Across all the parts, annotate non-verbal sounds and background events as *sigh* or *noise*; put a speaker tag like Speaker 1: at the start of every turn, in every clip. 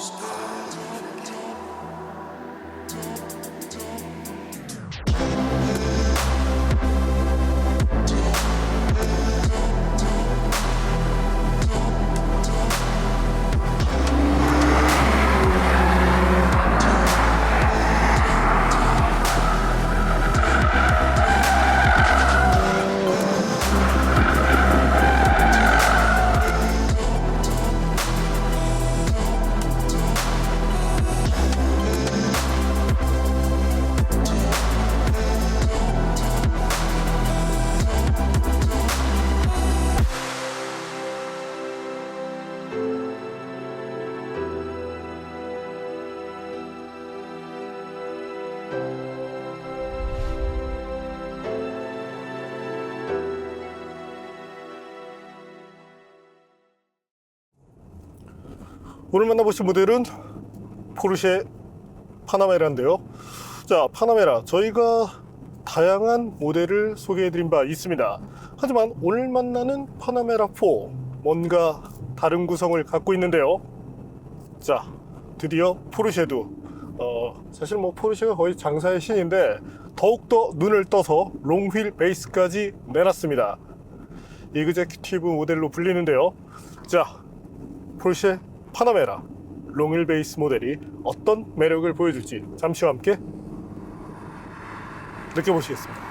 Speaker 1: Stop. 오늘 만나보실 모델은 포르쉐 파나메라인데요. 자, 파나메라 저희가 다양한 모델을 소개해드린 바 있습니다. 하지만 오늘 만나는 파나메라 4 뭔가 다른 구성을 갖고 있는데요. 자, 드디어 포르쉐도 어, 사실 뭐 포르쉐가 거의 장사의 신인데 더욱더 눈을 떠서 롱휠 베이스까지 내놨습니다. 이그제큐티브 모델로 불리는데요. 자, 포르쉐 파나메라 롱힐 베이스 모델이 어떤 매력을 보여줄지 잠시와 함께 느껴보시겠습니다.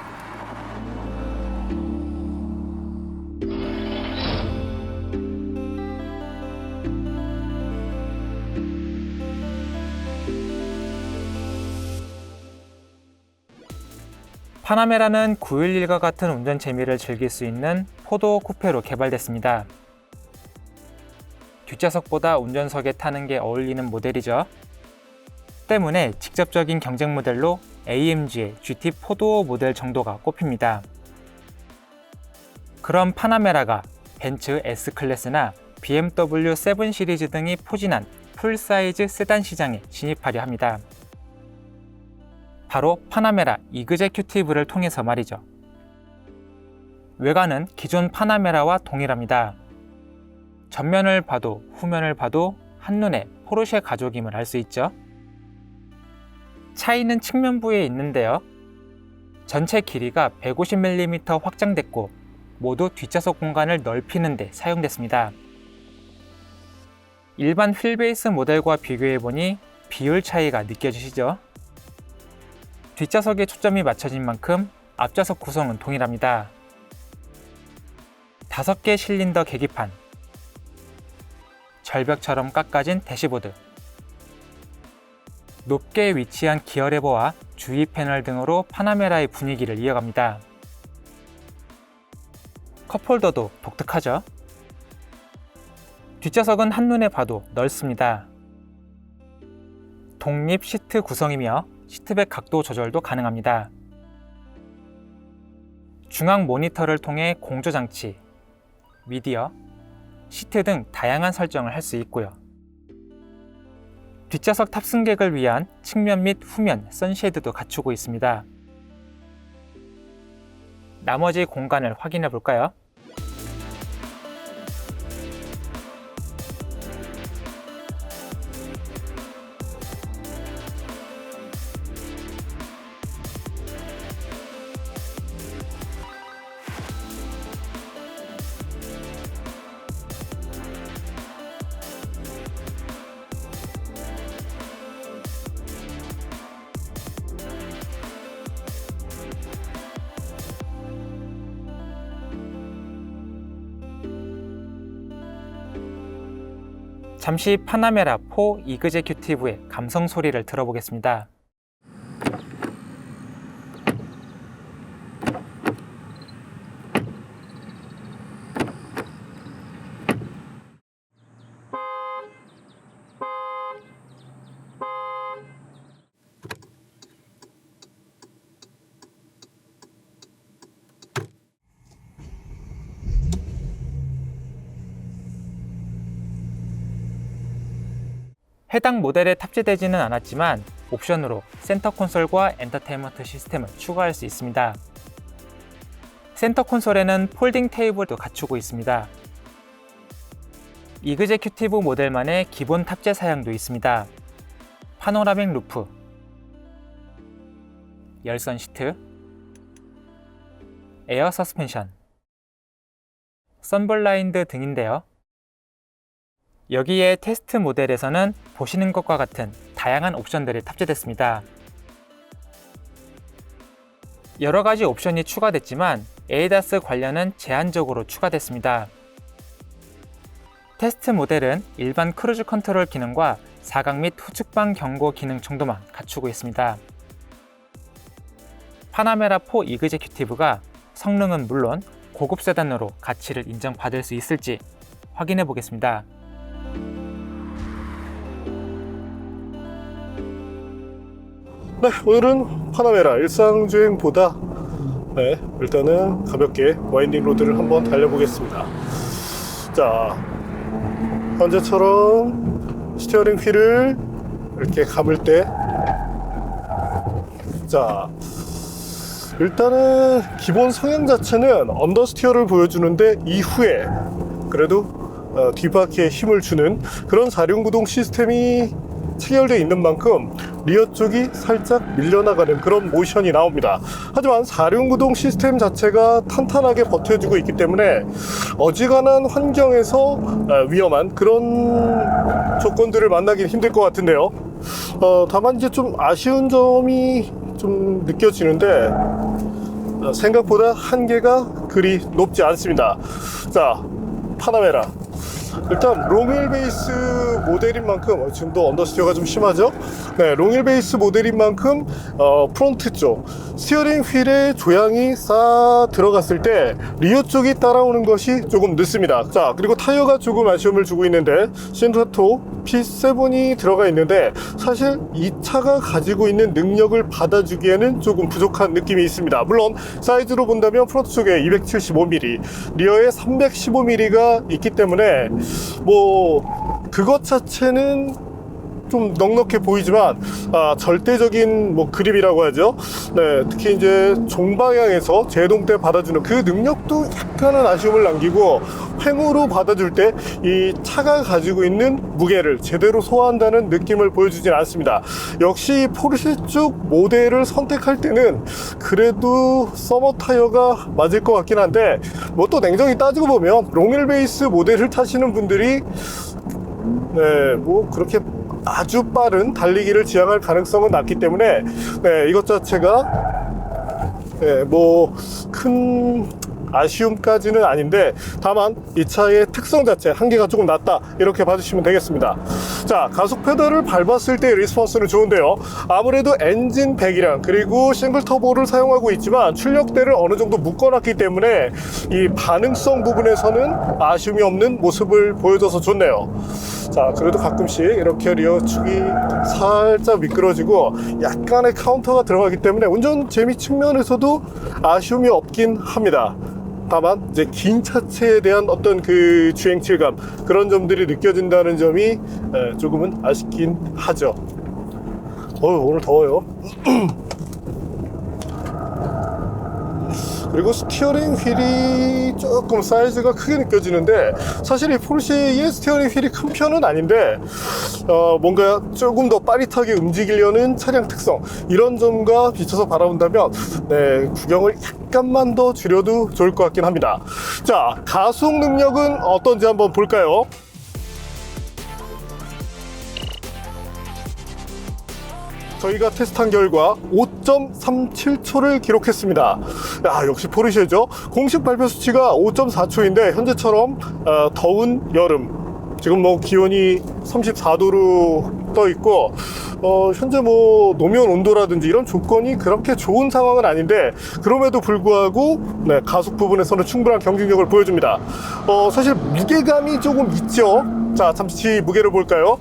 Speaker 2: 파나메라는 911과 같은 운전 재미를 즐길 수 있는 포도 쿠페로 개발됐습니다. 뒷좌석보다 운전석에 타는 게 어울리는 모델이죠. 때문에 직접적인 경쟁 모델로 AMG의 GT 포도 모델 정도가 꼽힙니다. 그럼 파나메라가 벤츠 S클래스나 BMW 7 시리즈 등이 포진한 풀사이즈 세단 시장에 진입하려 합니다. 바로 파나메라 이그제 큐티브를 통해서 말이죠. 외관은 기존 파나메라와 동일합니다. 전면을 봐도 후면을 봐도 한눈에 포르쉐 가족임을 알 수 있죠. 차이는 측면부에 있는데요. 전체 길이가 150mm 확장됐고 모두 뒷좌석 공간을 넓히는 데 사용됐습니다. 일반 휠베이스 모델과 비교해보니 비율 차이가 느껴지시죠? 뒷좌석에 초점이 맞춰진 만큼 앞좌석 구성은 동일합니다. 5개 실린더 계기판, 절벽처럼 깎아진 대시보드, 높게 위치한 기어 레버와 주위 패널 등으로 파나메라의 분위기를 이어갑니다. 컵홀더도 독특하죠? 뒷좌석은 한눈에 봐도 넓습니다. 독립 시트 구성이며 시트백 각도 조절도 가능합니다. 중앙 모니터를 통해 공조 장치, 미디어, 시트 등 다양한 설정을 할 수 있고요. 뒷좌석 탑승객을 위한 측면 및 후면 선쉐이드도 갖추고 있습니다. 나머지 공간을 확인해 볼까요? 잠시 파나메라 4 이그제큐티브의 감성 소리를 들어보겠습니다. 해당 모델에 탑재되지는 않았지만 옵션으로 센터 콘솔과 엔터테인먼트 시스템을 추가할 수 있습니다. 센터 콘솔에는 폴딩 테이블도 갖추고 있습니다. 이그제큐티브 모델만의 기본 탑재 사양도 있습니다. 파노라믹 루프, 열선 시트, 에어 서스펜션, 선블라인드 등인데요. 여기에 테스트 모델에서는 보시는 것과 같은 다양한 옵션들이 탑재됐습니다. 여러 가지 옵션이 추가됐지만 에이다스 관련은 제한적으로 추가됐습니다. 테스트 모델은 일반 크루즈 컨트롤 기능과 사각 및 후측방 경고 기능 정도만 갖추고 있습니다. 파나메라 4 이그제큐티브가 성능은 물론 고급 세단으로 가치를 인정받을 수 있을지 확인해 보겠습니다.
Speaker 1: 네, 오늘은 파나메라 일상주행보다 네, 일단은 가볍게 와인딩 로드를 한번 달려보겠습니다. 자, 현재처럼 스티어링 휠을 이렇게 감을 때, 자, 일단은 기본 성향 자체는 언더 스티어를 보여주는데 이후에 그래도 어, 뒷바퀴에 힘을 주는 그런 사륜구동 시스템이 체결되어 있는 만큼 리어 쪽이 살짝 밀려나가는 그런 모션이 나옵니다. 하지만 사륜구동 시스템 자체가 탄탄하게 버텨주고 있기 때문에 어지간한 환경에서 어, 위험한 그런 조건들을 만나기 힘들 것 같은데요. 어, 다만 이제 좀 아쉬운 점이 좀 느껴지는데 어, 생각보다 한계가 그리 높지 않습니다. 자, 파나메라. 일단 롱휠 베이스 모델인 만큼 어, 지금도 언더스티어가 좀 심하죠? 네, 롱휠 베이스 모델인 만큼 어, 프론트 쪽 스티어링 휠에 조향이 싹 들어갔을 때 리어 쪽이 따라오는 것이 조금 늦습니다. 자, 그리고 타이어가 조금 아쉬움을 주고 있는데 신트라토 P7이 들어가 있는데 사실 이 차가 가지고 있는 능력을 받아주기에는 조금 부족한 느낌이 있습니다. 물론 사이즈로 본다면 프론트 쪽에 275mm, 리어에 315mm가 있기 때문에 뭐 그것 자체는 좀 넉넉해 보이지만 아, 절대적인 뭐 그립이라고 하죠. 네, 특히 이제 종방향에서 제동 때 받아주는 그 능력도 약간은 아쉬움을 남기고 횡으로 받아줄 때 이 차가 가지고 있는 무게를 제대로 소화한다는 느낌을 보여주진 않습니다. 역시 포르쉐 쪽 모델을 선택할 때는 그래도 서머 타이어가 맞을 것 같긴 한데 뭐 또 냉정히 따지고 보면 롱휠 베이스 모델을 타시는 분들이 네, 뭐 그렇게 아주 빠른 달리기를 지향할 가능성은 낮기 때문에 네, 이것 자체가 네, 뭐큰 아쉬움까지는 아닌데 다만 이 차의 특성 자체 한계가 조금 낮다 이렇게 봐주시면 되겠습니다. 자 가속 페달을 밟았을 때 리스폰스는 좋은데요. 아무래도 엔진 배기량 그리고 싱글 터보를 사용하고 있지만 출력대를 어느 정도 묶어놨기 때문에 이 반응성 부분에서는 아쉬움이 없는 모습을 보여줘서 좋네요. 자 그래도 가끔씩 이렇게 리어 축이 살짝 미끄러지고 약간의 카운터가 들어가기 때문에 운전 재미 측면에서도 아쉬움이 없긴 합니다 다만 이제 긴 차체에 대한 어떤 그 주행 질감 그런 점들이 느껴진다는 점이 에, 조금은 아쉽긴 하죠. 어 오늘 더워요. *clears throat* 그리고 스티어링 휠이 조금 사이즈가 크게 느껴지는데 사실 이 포르쉐의 스티어링 휠이 큰 편은 아닌데 어, 뭔가 조금 더 빠릿하게 움직이려는 차량 특성 이런 점과 비춰서 바라본다면 네, 구경을 약간만 더 줄여도 좋을 것 같긴 합니다. 자 가속 능력은 어떤지 한번 볼까요 저희가 테스트한 결과 5.37초를 기록했습니다. 야, 역시 포르쉐죠. 공식 발표 수치가 5.4초인데 현재처럼 어, 더운 여름 지금 뭐 기온이 34도로 떠 있고 어, 현재 뭐 노면 온도라든지 이런 조건이 그렇게 좋은 상황은 아닌데 그럼에도 불구하고 네, 가속 부분에서는 충분한 경쟁력을 보여줍니다. 어, 사실 무게감이 조금 있죠. 자, 잠시 무게를 볼까요?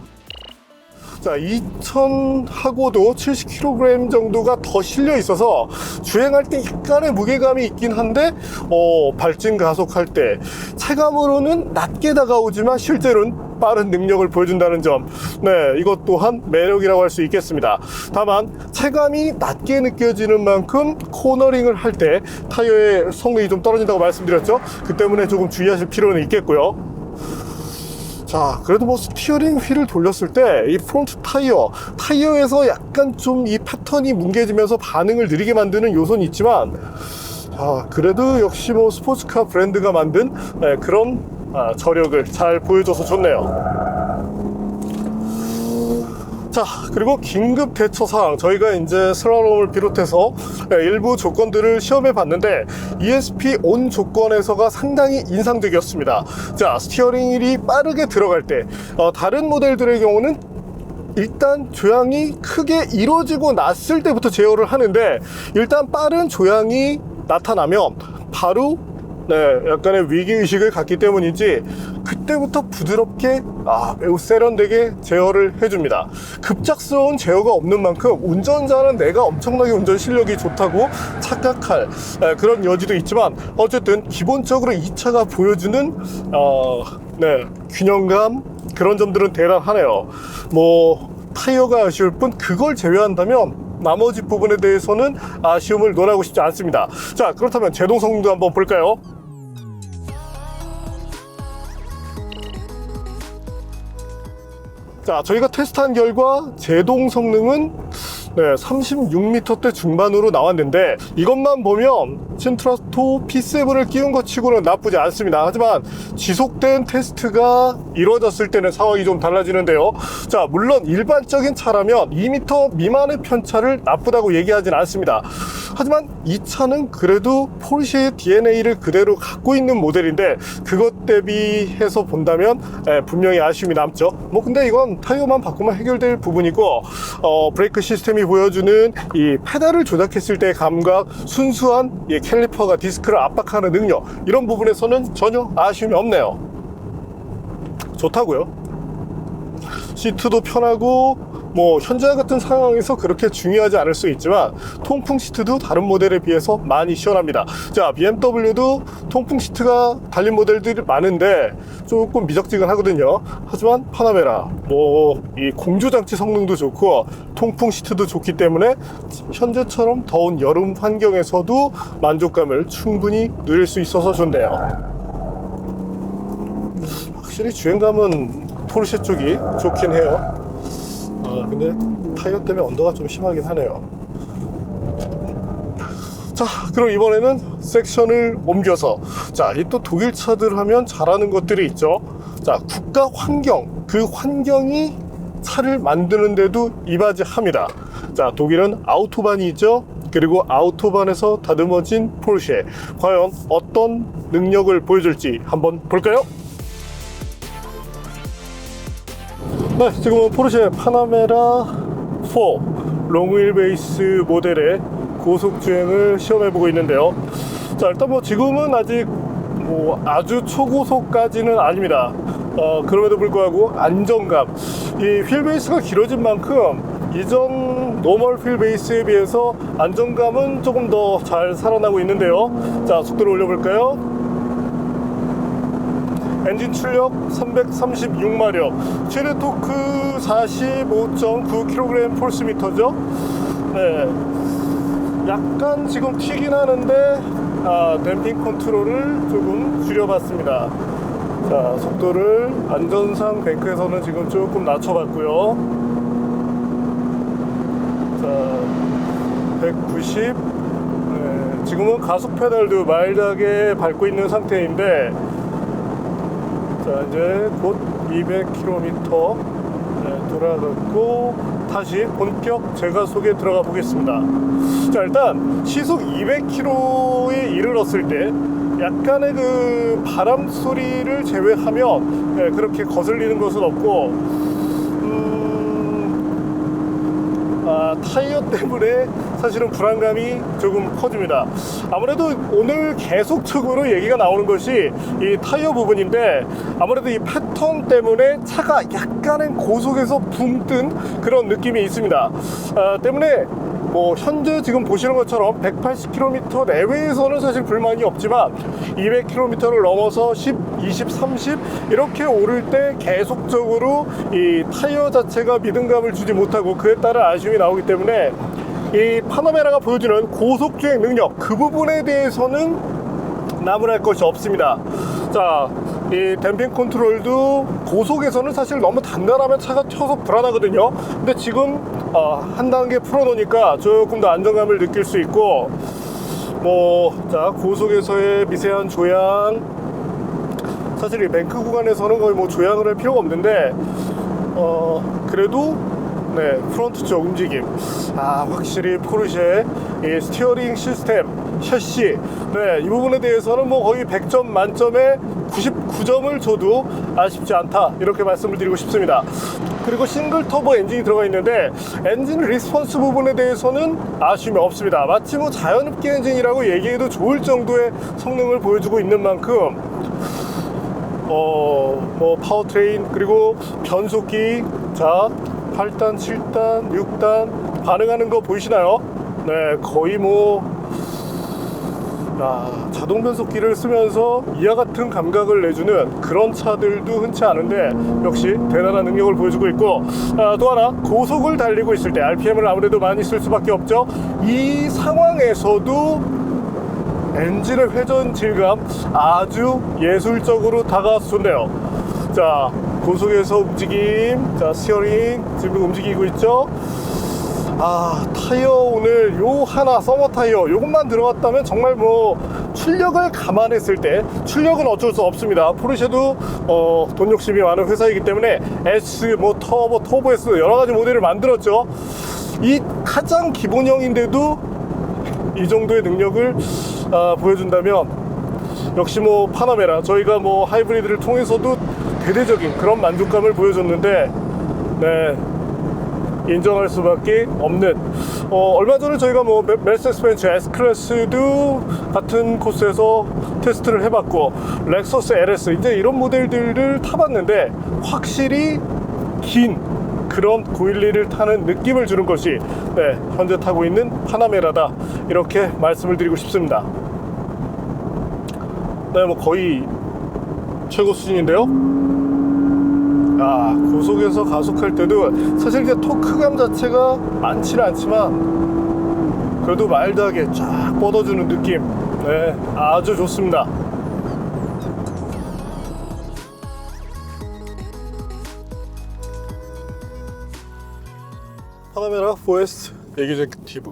Speaker 1: 자, 2000하고도 70kg 정도가 더 실려 있어서 주행할 때 약간의 무게감이 있긴 한데, 어, 발진 가속할 때 체감으로는 낮게 다가오지만 실제로는 빠른 능력을 보여준다는 점. 네, 이것 또한 매력이라고 할 수 있겠습니다. 다만, 체감이 낮게 느껴지는 만큼 코너링을 할 때 타이어의 성능이 좀 떨어진다고 말씀드렸죠. 그 때문에 조금 주의하실 필요는 있겠고요. 자, 그래도 뭐 스티어링 휠을 돌렸을 때 이 프론트 타이어, 타이어에서 약간 좀 이 패턴이 뭉개지면서 반응을 느리게 만드는 요소는 있지만, 아, 그래도 역시 뭐 스포츠카 브랜드가 만든 네, 그런 아, 저력을 잘 보여줘서 좋네요. 자, 그리고 긴급 대처 사항. 저희가 이제 슬라롬을 비롯해서 네, 일부 조건들을 시험해 봤는데 ESP 온 조건에서가 상당히 인상적이었습니다. 자, 스티어링 휠이 빠르게 들어갈 때 어, 다른 모델들의 경우는 일단 조향이 크게 이루어지고 났을 때부터 제어를 하는데 일단 빠른 조향이 나타나면 바로 네, 약간의 위기의식을 갖기 때문인지 그때부터 부드럽게 아, 매우 세련되게 제어를 해줍니다. 급작스러운 제어가 없는 만큼 운전자는 내가 엄청나게 운전 실력이 좋다고 착각할 에, 그런 여지도 있지만 어쨌든 기본적으로 이 차가 보여주는 어, 네, 균형감 그런 점들은 대단하네요. 뭐 타이어가 아쉬울 뿐 그걸 제외한다면 나머지 부분에 대해서는 아쉬움을 논하고 싶지 않습니다. 자 그렇다면 제동 성능도 한번 볼까요? 자, 저희가 테스트한 결과 제동 성능은 네, 36m대 중반으로 나왔는데 이것만 보면 신트라스토 P7을 끼운 것 치고는 나쁘지 않습니다. 하지만 지속된 테스트가 이루어졌을 때는 상황이 좀 달라지는데요. 자, 물론 일반적인 차라면 2m 미만의 편차를 나쁘다고 얘기하진 않습니다. 하지만 이 차는 그래도 포르쉐의 DNA를 그대로 갖고 있는 모델인데 그것 대비해서 본다면 예, 분명히 아쉬움이 남죠. 뭐 근데 이건 타이어만 바꾸면 해결될 부분이고 어, 브레이크 시스템이 보여주는 이 페달을 조작했을 때의 감각, 순수한 이 캘리퍼가 디스크를 압박하는 능력 이런 부분에서는 전혀 아쉬움이 없네요. 좋다고요. 시트도 편하고 뭐 현재 같은 상황에서 그렇게 중요하지 않을 수 있지만 통풍 시트도 다른 모델에 비해서 많이 시원합니다. 자 BMW도 통풍 시트가 달린 모델들이 많은데 조금 미적지근하거든요. 하지만 파나메라 뭐 이 공조장치 성능도 좋고 통풍 시트도 좋기 때문에 현재처럼 더운 여름 환경에서도 만족감을 충분히 누릴 수 있어서 좋네요. 확실히 주행감은 포르쉐 쪽이 좋긴 해요. 아, 근데 타이어 때문에 언더가 좀 심하긴 하네요. 자, 그럼 이번에는 섹션을 옮겨서 자, 이 또 독일 차들 하면 잘하는 것들이 있죠. 자, 국가 환경, 그 환경이 차를 만드는데도 이바지합니다. 자, 독일은 아우토반이 있죠. 그리고 아우토반에서 다듬어진 포르쉐. 과연 어떤 능력을 보여줄지 한번 볼까요? 네, 지금은 포르쉐 파나메라 4 롱휠 베이스 모델의 고속 주행을 시험해 보고 있는데요. 자, 일단 뭐 지금은 아직 뭐 아주 초고속까지는 아닙니다. 어, 그럼에도 불구하고 안정감, 이 휠 베이스가 길어진 만큼 이전 노멀 휠 베이스에 비해서 안정감은 조금 더 잘 살아나고 있는데요. 자, 속도를 올려볼까요? 엔진 출력 336마력, 최대 토크 45.9kg 폴스미터죠. 네. 약간 지금 튀긴 하는데 아, 댐핑 컨트롤을 조금 줄여봤습니다. 자, 속도를 안전상 뱅크에서는 지금 조금 낮춰봤고요. 자, 190. 네, 지금은 가속 페달도 마일드하게 밟고 있는 상태인데 자 이제 곧 200km 네, 돌아갔고 다시 본격 제가 속에 들어가 보겠습니다. 자 일단 시속 200km에 이르렀을 때 약간의 그 바람 소리를 제외하면 네, 그렇게 거슬리는 것은 없고 음, 아, 타이어 때문에 사실은 불안감이 조금 커집니다. 아무래도 오늘 계속적으로 얘기가 나오는 것이 이 타이어 부분인데 아무래도 이 패턴 때문에 차가 약간은 고속에서 붕 뜬 그런 느낌이 있습니다. 아, 때문에 뭐 현재 지금 보시는 것처럼 180km 내외에서는 사실 불만이 없지만 200km를 넘어서 10, 20, 30 이렇게 오를 때 계속적으로 이 타이어 자체가 믿음감을 주지 못하고 그에 따른 아쉬움이 나오기 때문에 이 파나메라가 보여주는 고속주행 능력 그 부분에 대해서는 나무랄 것이 없습니다. 자 이 댐핑 컨트롤도 고속에서는 사실 너무 단단하면 차가 튀어서 불안하거든요. 근데 지금 어, 한 단계 풀어놓으니까 조금 더 안정감을 느낄 수 있고 뭐 자 고속에서의 미세한 조향 사실 이 뱅크 구간에서는 거의 뭐 조향을 할 필요가 없는데 어 그래도 네 프론트 쪽 움직임. 아 확실히 포르쉐 이 스티어링 시스템 셔시. 네 이 부분에 대해서는 뭐 거의 100점 만점에 99점을 줘도 아쉽지 않다. 이렇게 말씀을 드리고 싶습니다. 그리고 싱글 터보 엔진이 들어가 있는데 엔진 리스폰스 부분에 대해서는 아쉬움이 없습니다. 마치 뭐 자연흡기 엔진이라고 얘기해도 좋을 정도의 성능을 보여주고 있는 만큼 어, 뭐 파워트레인 그리고 변속기 자 8단, 7단, 6단 반응하는 거 보이시나요? 네, 거의 뭐 아, 자동 변속기를 쓰면서 이와 같은 감각을 내주는 그런 차들도 흔치 않은데 역시 대단한 능력을 보여주고 있고 아, 또 하나 고속을 달리고 있을 때 RPM을 아무래도 많이 쓸 수밖에 없죠. 이 상황에서도 엔진의 회전 질감 아주 예술적으로 다가와서 좋네요. 자, 고속에서 움직임, 자, 스티어링 지금 움직이고 있죠. 아, 타이어 오늘 요 하나 서머 타이어 요것만 들어갔다면 정말 뭐 출력을 감안했을 때 출력은 어쩔 수 없습니다. 포르쉐도 어, 돈 욕심이 많은 회사이기 때문에 S, 뭐 터보, 터보 S 여러 가지 모델을 만들었죠. 이 가장 기본형인데도 이 정도의 능력을 아, 보여준다면 역시 뭐 파나메라 저희가 뭐 하이브리드를 통해서도 대대적인 그런 만족감을 보여줬는데 네 인정할 수밖에 없는 어, 얼마 전에 저희가 뭐 메- 메르세데스 벤츠 S 클래스도 같은 코스에서 테스트를 해봤고 렉서스 LS 이제 이런 모델들을 타봤는데 확실히 긴 그런 911을 타는 느낌을 주는 것이 네, 현재 타고 있는 파나메라다 이렇게 말씀을 드리고 싶습니다. 네, 뭐 거의 최고 수준인데요. 아, 고속에서 가속할 때도 사실 이제 토크감 자체가 많지는 않지만 그래도 마일드하게 쫙 뻗어주는 느낌. 네, 아주 좋습니다. 파나메라 포에스트 에기제큐티브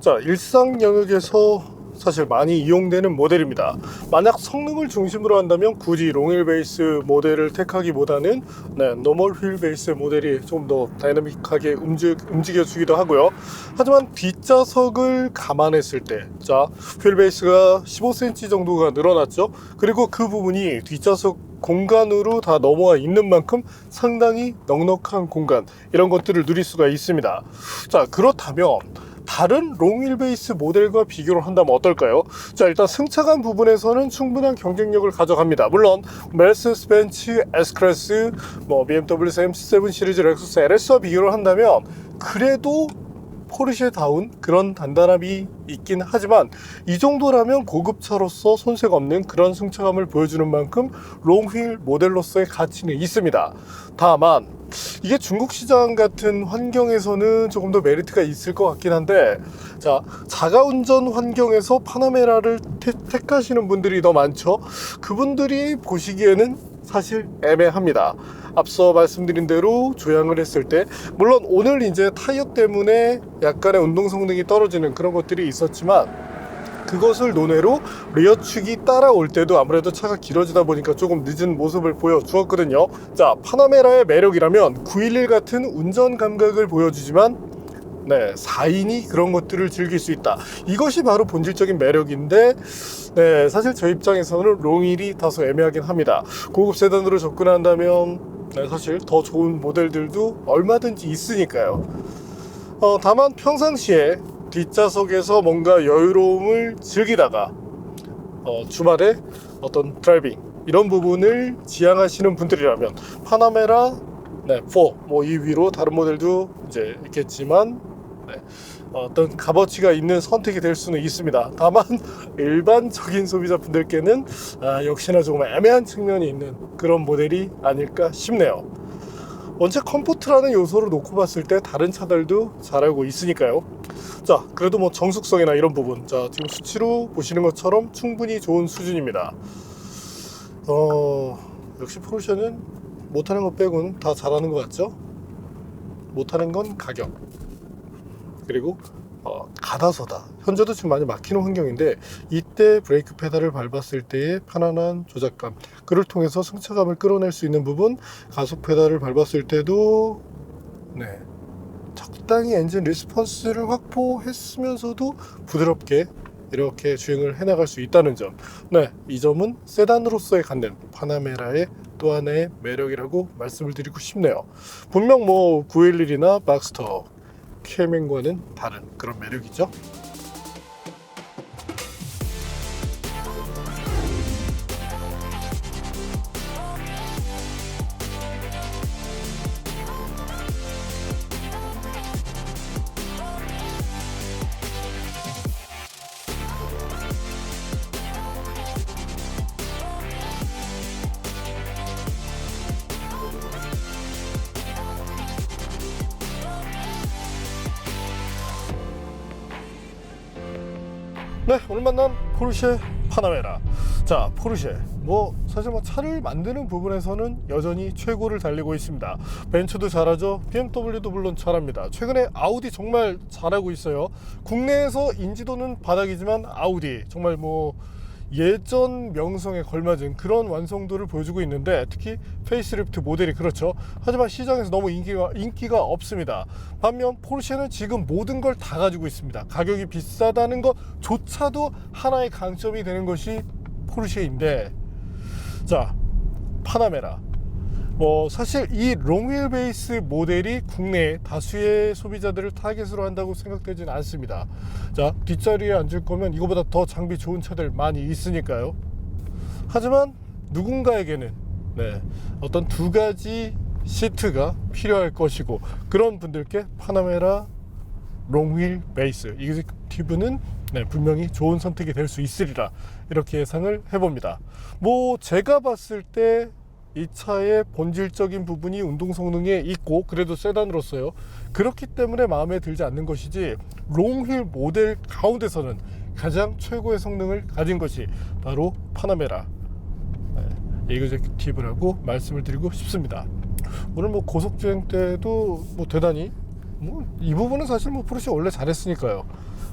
Speaker 1: 자 일상 영역에서 사실 많이 이용되는 모델입니다. 만약 성능을 중심으로 한다면 굳이 롱힐 베이스 모델을 택하기보다는 네, 노멀 휠 베이스 모델이 좀 더 다이나믹하게 움직, 움직여주기도 하고요. 하지만 뒷좌석을 감안했을 때 자 휠 베이스가 15cm 정도가 늘어났죠. 그리고 그 부분이 뒷좌석 공간으로 다 넘어와 있는 만큼 상당히 넉넉한 공간 이런 것들을 누릴 수가 있습니다. 자 그렇다면 다른 롱휠 베이스 모델과 비교를 한다면 어떨까요? 자 일단 승차감 부분에서는 충분한 경쟁력을 가져갑니다. 물론 메르세데스 벤츠 S 클래스, 뭐 BMW M7 시리즈 렉서스 LS와 비교를 한다면 그래도 포르쉐다운 그런 단단함이 있긴 하지만 이 정도라면 고급차로서 손색 없는 그런 승차감을 보여주는 만큼 롱휠 모델로서의 가치는 있습니다. 다만 이게 중국 시장 같은 환경에서는 조금 더 메리트가 있을 것 같긴 한데 자 자가 운전 환경에서 파나메라를 택- 택하시는 분들이 더 많죠. 그분들이 보시기에는 사실 애매합니다. 앞서 말씀드린 대로 조향을 했을 때 물론 오늘 이제 타이어 때문에 약간의 운동 성능이 떨어지는 그런 것들이 있었지만 그것을 논외로 리어 축이 따라올 때도 아무래도 차가 길어지다 보니까 조금 늦은 모습을 보여주었거든요. 자, 파나메라의 매력이라면 911 같은 운전 감각을 보여주지만 네, 4인이 그런 것들을 즐길 수 있다. 이것이 바로 본질적인 매력인데, 네, 사실 저 입장에서는 롱힐이 다소 애매하긴 합니다. 고급 세단으로 접근한다면, 네, 사실 더 좋은 모델들도 얼마든지 있으니까요. 어, 다만 평상시에 뒷좌석에서 뭔가 여유로움을 즐기다가 어, 주말에 어떤 드라이빙 이런 부분을 지향하시는 분들이라면 파나메라 네, 4, 뭐 이 위로 다른 모델도 이제 있겠지만 네, 어떤 값어치가 있는 선택이 될 수는 있습니다. 다만 *laughs* 일반적인 소비자분들께는 아, 역시나 조금 애매한 측면이 있는 그런 모델이 아닐까 싶네요. 원체 컴포트라는 요소를 놓고 봤을 때 다른 차들도 잘 알고 있으니까요. 자, 그래도 뭐 정숙성이나 이런 부분, 자 지금 수치로 보시는 것처럼 충분히 좋은 수준입니다. 어, 역시 포르쉐는 못하는 것 빼고는 다 잘하는 것 같죠? 못하는 건 가격 그리고 어, 가다서다 현재도 지금 많이 막히는 환경인데 이때 브레이크 페달을 밟았을 때의 편안한 조작감 그를 통해서 승차감을 끌어낼 수 있는 부분 가속 페달을 밟았을 때도 네 적당히 엔진 리스폰스를 확보했으면서도 부드럽게 이렇게 주행을 해나갈 수 있다는 점. 네, 이 점은 세단으로서의 갖는 파나메라의 또 하나의 매력이라고 말씀을 드리고 싶네요. 분명 뭐 911이나 박스터, 케맨과는 다른 그런 매력이죠. 네, 오늘 만난 포르쉐 파나메라. 자, 포르쉐. 뭐 사실 뭐 차를 만드는 부분에서는 여전히 최고를 달리고 있습니다. 벤츠도 잘하죠. BMW도 물론 잘합니다. 최근에 아우디 정말 잘하고 있어요. 국내에서 인지도는 바닥이지만 아우디 정말 뭐 예전 명성에 걸맞은 그런 완성도를 보여주고 있는데 특히 페이스리프트 모델이 그렇죠. 하지만 시장에서 너무 인기가 인기가 없습니다. 반면 포르쉐는 지금 모든 걸 다 가지고 있습니다. 가격이 비싸다는 것조차도 하나의 강점이 되는 것이 포르쉐인데 자 파나메라 뭐 사실 이 롱휠 베이스 모델이 국내 다수의 소비자들을 타겟으로 한다고 생각되지는 않습니다. 자 뒷자리에 앉을 거면 이거보다 더 장비 좋은 차들 많이 있으니까요. 하지만 누군가에게는 네, 어떤 두 가지 시트가 필요할 것이고 그런 분들께 파나메라 롱휠 베이스 이그제큐티브는 네, 분명히 좋은 선택이 될 수 있으리라 이렇게 예상을 해봅니다. 뭐 제가 봤을 때 이 차의 본질적인 부분이 운동 성능에 있고 그래도 세단으로서요. 그렇기 때문에 마음에 들지 않는 것이지 롱휠 모델 가운데서는 가장 최고의 성능을 가진 것이 바로 파나메라 네, 에그제큐티브라고 말씀을 드리고 싶습니다. 오늘 뭐 고속 주행 때도 뭐 대단히 뭐 이 부분은 사실 뭐 포르쉐 원래 잘했으니까요.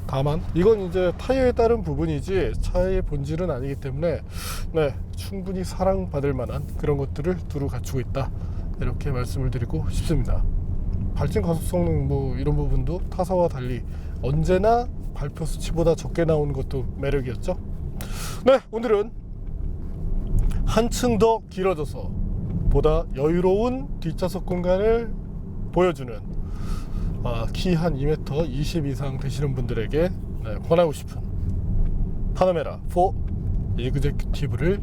Speaker 1: 다만 이건 이제 타이어에 따른 부분이지 차의 본질은 아니기 때문에 네 충분히 사랑받을 만한 그런 것들을 두루 갖추고 있다 이렇게 말씀을 드리고 싶습니다. 발진 가속 성능 뭐 이런 부분도 타사와 달리 언제나 발표 수치보다 적게 나오는 것도 매력이었죠. 네 오늘은 한층 더 길어져서 보다 여유로운 뒷좌석 공간을 보여주는 아, 키한 2m 20 이상 되시는 분들에게 네, 권하고 싶은 파나메라 4 에그제큐티브를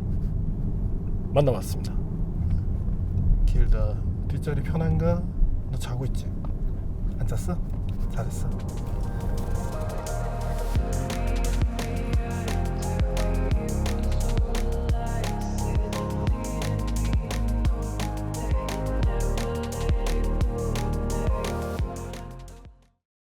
Speaker 1: 만나봤습니다. 길다 뒷자리 편한가? 너 자고 있지? 안 잤어? 잘했어.